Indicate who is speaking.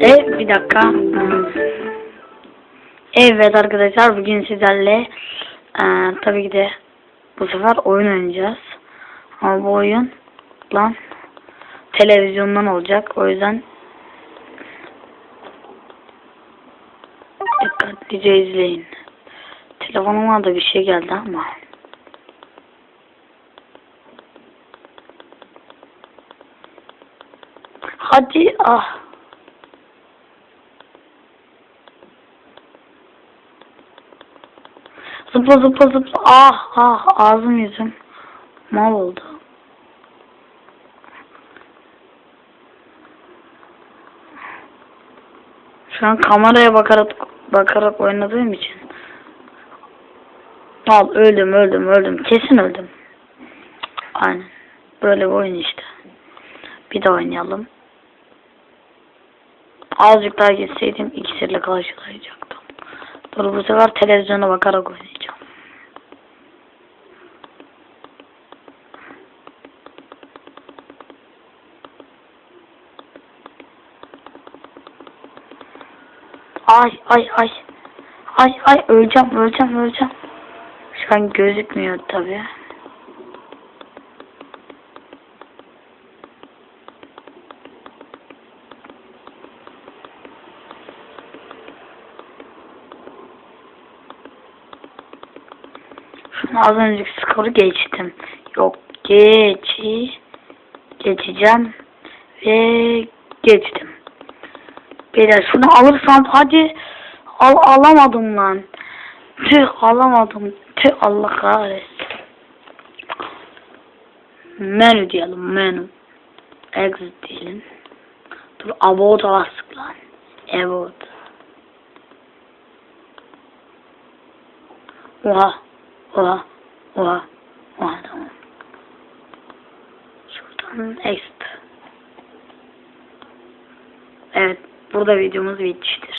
Speaker 1: E bir dakika. Evet arkadaşlar bugün sizlerle e, tabii ki de bu sefer oyun oynayacağız. Ama bu oyun lan televizyondan olacak. O yüzden dikkatlice izleyin. Telefonuma da bir şey geldi ama. Hadi ah. Zıpla zıpla zıpla. Ah ah ağzım yüzüm. Mal oldu. Şu an kameraya bakarak bakarak oynadığım için. Al öldüm öldüm öldüm. Kesin öldüm. Aynen. Böyle bir oyun işte. Bir daha oynayalım. Azıcık daha gitseydim iksirle karşılayacaktım. Dur bu sefer televizyona bakarak oynayacağım. Ay ay ay. Ay ay öleceğim öleceğim öleceğim. Şu an gözükmüyor tabii. Şunu az önceki skoru geçtim. Yok geçi geçeceğim ve geçtim. Beyler şunu alırsam hadi al alamadım lan. Tüh alamadım. Tüh Allah kahretsin. Menü diyelim menü. Exit diyelim. Dur about bastık lan. About. Oha. Oha. Oha. Oha tamam. Şuradan exit. Burada videomuz bitmiştir.